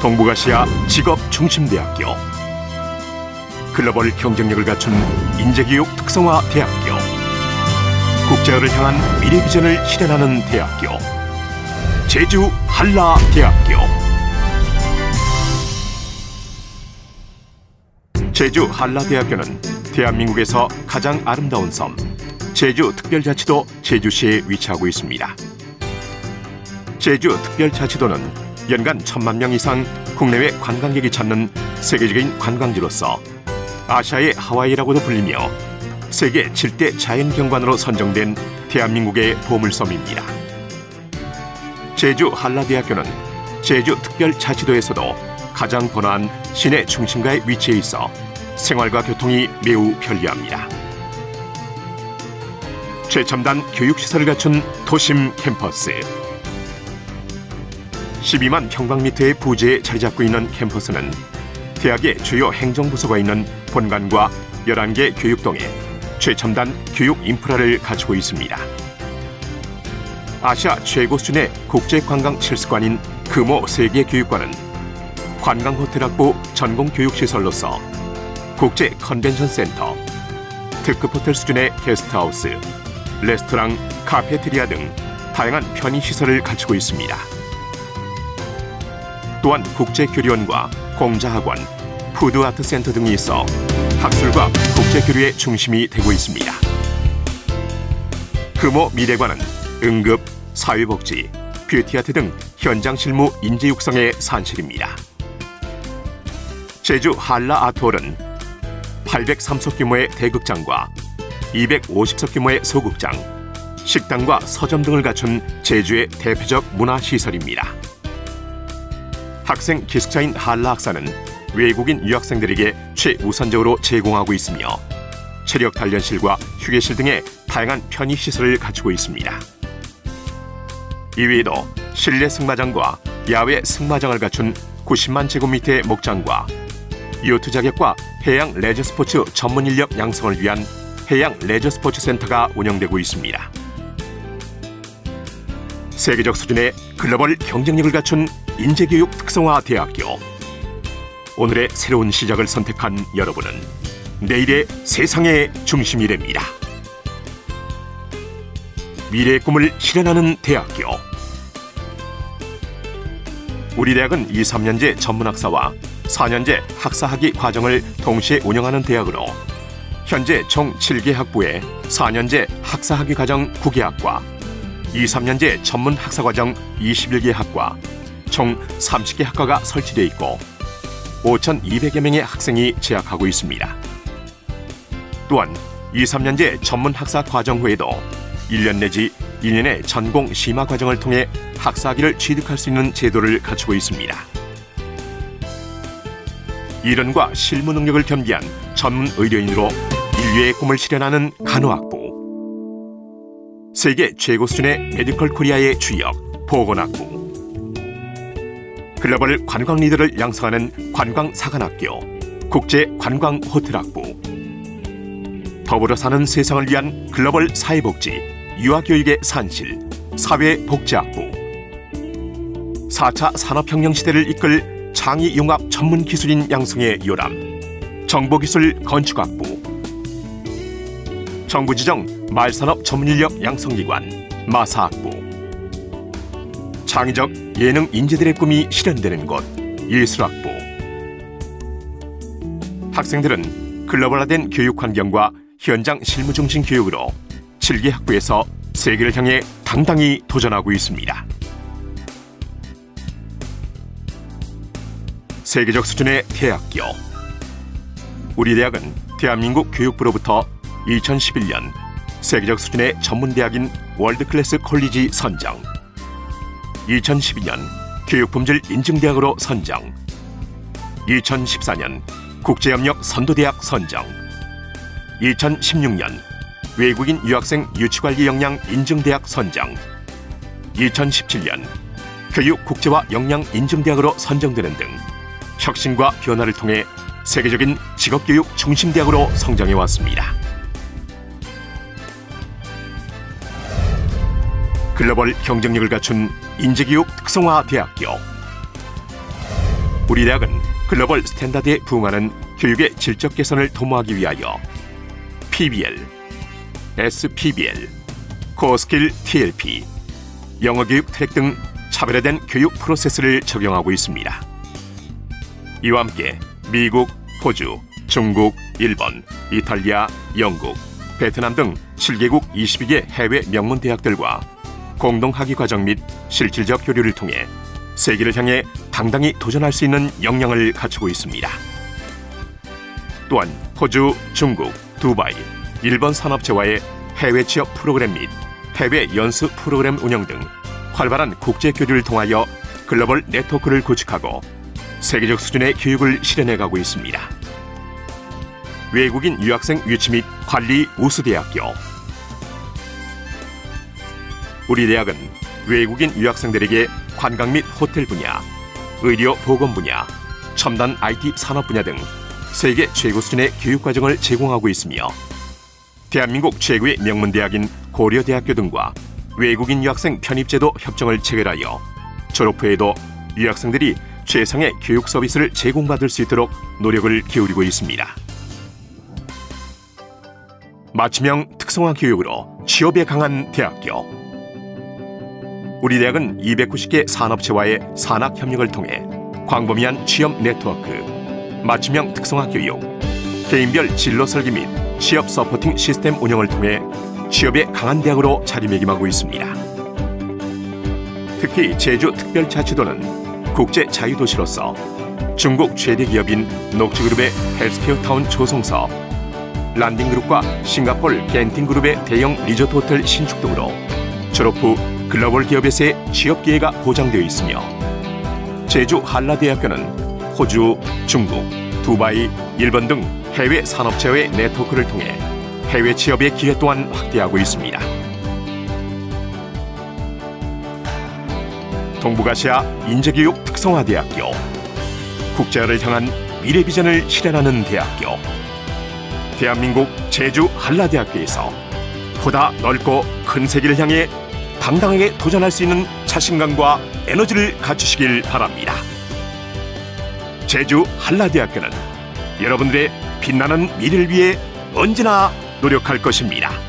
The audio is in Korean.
동북아시아 직업 중심대학교 글로벌 경쟁력을 갖춘 인재교육 특성화 대학교 국제화를 향한 미래 비전을 실현하는 대학교 제주 한라 대학교 제주 한라 대학교는 대한민국에서 가장 아름다운 섬 제주 특별자치도 제주시에 위치하고 있습니다. 제주 특별자치도는 연간 천만 명 이상 국내외 관광객이 찾는 세계적인 관광지로서 아시아의 하와이라고도 불리며 세계 7대 자연경관으로 선정된 대한민국의 보물섬입니다. 제주 한라대학교는 제주 특별자치도에서도 가장 번화한 시내 중심가에 위치해 있어 생활과 교통이 매우 편리합니다. 최첨단 교육시설을 갖춘 도심 캠퍼스 12만 평방미터의 부지에 자리 잡고 있는 캠퍼스는 대학의 주요 행정부서가 있는 본관과 11개 교육동에 최첨단 교육 인프라를 갖추고 있습니다. 아시아 최고 수준의 국제관광 칠수관인 금호 세계교육관은 관광호텔학부 전공교육시설로서 국제 컨벤션 센터, 특급 호텔 수준의 게스트하우스, 레스토랑, 카페테리아 등 다양한 편의시설을 갖추고 있습니다. 또한 국제교류원과 공자학원, 푸드아트센터 등이 있어 학술과 국제교류의 중심이 되고 있습니다. 금호 미래관은 응급, 사회복지, 뷰티아트 등 현장 실무 인재 육성의 산실입니다. 제주 한라 아트홀은 803석 규모의 대극장과 250석 규모의 소극장, 식당과 서점 등을 갖춘 제주의 대표적 문화시설입니다. 학생 기숙사인 한라 학사는 외국인 유학생들에게 최우선적으로 제공하고 있으며 체력 단련실과 휴게실 등의 다양한 편의 시설을 갖추고 있습니다. 이외에도 실내 승마장과 야외 승마장을 갖춘 90만 제곱미터의 목장과 요트 자격과 해양 레저 스포츠 전문 인력 양성을 위한 해양 레저 스포츠 센터가 운영되고 있습니다. 세계적 수준의 글로벌 경쟁력을 갖춘 인재교육 특성화 대학교. 오늘의 새로운 시작을 선택한 여러분은 내일의 세상의 중심이랍니다. 미래의 꿈을 실현하는 대학교. 우리 대학은 2, 3년제 전문학사와 4년제 학사학위 과정을 동시에 운영하는 대학으로 현재 총 7개 학부에 4년제 학사학위 과정 9개 학과, 2, 3년제 전문 학사과정 21개 학과, 총 30개 학과가 설치되어 있고 5,200여 명의 학생이 재학하고 있습니다. 또한 2, 3년제 전문 학사 과정 후에도 1년 내지 1년의 전공 심화 과정을 통해 학사학위를 취득할 수 있는 제도를 갖추고 있습니다. 이론과 실무 능력을 겸비한 전문 의료인으로 인류의 꿈을 실현하는 간호학부. 세계 최고 수준의 메디컬 코리아의 주역 보건학부. 글로벌 관광 리더를 양성하는 관광사관학교 국제 관광 호텔학부. 더불어 사는 세상을 위한 글로벌 사회복지 유아교육의 산실 사회복지학부. 4차 산업혁명 시대를 이끌 창의융합 전문기술인 양성의 요람 정보기술 건축학부 정부 지정 말산업 전문인력 양성기관 마사학부 창의적 예능 인재들의 꿈이 실현되는 곳 예술학부 학생들은 글로벌화된 교육 환경과 현장 실무 중심 교육으로 7개 학부에서 세계를 향해 당당히 도전하고 있습니다. 세계적 수준의 대학교. 우리 대학은 대한민국 교육부로부터 2011년 세계적 수준의 전문대학인 월드클래스 콜리지 선정, 2012년 교육품질 인증대학으로 선정, 2014년 국제협력 선도대학 선정, 2016년 외국인 유학생 유치관리 역량 인증대학 선정, 2017년 교육 국제화 역량 인증대학으로 선정되는 등 혁신과 변화를 통해 세계적인 직업교육 중심대학으로 성장해 왔습니다. 글로벌 경쟁력을 갖춘 인재교육 특성화 대학교 우리 대학은 글로벌 스탠다드에 부응하는 교육의 질적 개선을 도모하기 위하여 PBL, SPBL, 코어스킬 TLP, 영어 교육 트랙 등 차별화된 교육 프로세스를 적용하고 있습니다. 이와 함께 미국, 호주, 중국, 일본, 이탈리아, 영국, 베트남 등 7개국 22개 해외 명문 대학들과 공동 학위 과정 및 실질적 교류를 통해 세계를 향해 당당히 도전할 수 있는 역량을 갖추고 있습니다. 또한 호주, 중국, 두바이, 일본 산업체와의 해외 취업 프로그램 및 해외 연수 프로그램 운영 등 활발한 국제 교류를 통하여 글로벌 네트워크를 구축하고 세계적 수준의 교육을 실현해 가고 있습니다. 외국인 유학생 유치 및 관리 우수대학교 우리 대학은 외국인 유학생들에게 관광 및 호텔 분야, 의료 보건 분야, 첨단 IT 산업 분야 등 세계 최고 수준의 교육 과정을 제공하고 있으며 대한민국 최고의 명문 대학인 고려대학교 등과 외국인 유학생 편입제도 협정을 체결하여 졸업 후에도 유학생들이 최상의 교육 서비스를 제공받을 수 있도록 노력을 기울이고 있습니다. 맞춤형 특성화 교육으로 취업에 강한 대학교. 우리 대학은 290개 산업체와의 산학 협력을 통해 광범위한 취업 네트워크, 맞춤형 특성화 교육, 개인별 진로 설계 및 취업 서포팅 시스템 운영을 통해 취업에 강한 대학으로 자리매김하고 있습니다. 특히 제주 특별자치도는 국제 자유도시로서 중국 최대 기업인 녹지그룹의 헬스케어 타운 조성사업, 란딩그룹과 싱가폴 겐팅그룹의 대형 리조트 호텔 신축 등으로 졸업 후 글로벌 기업에서의 취업 기회가 보장되어 있으며 제주 한라대학교는 호주, 중국, 두바이, 일본 등 해외 산업체와의 네트워크를 통해 해외 취업의 기회 또한 확대하고 있습니다. 동북아시아 인재교육 특성화대학교 국제화를 향한 미래 비전을 실현하는 대학교 대한민국 제주 한라대학교에서 보다 넓고 큰 세계를 향해 당당하게 도전할 수 있는 자신감과 에너지를 갖추시길 바랍니다. 제주 한라대학교는 여러분들의 빛나는 미래를 위해 언제나 노력할 것입니다.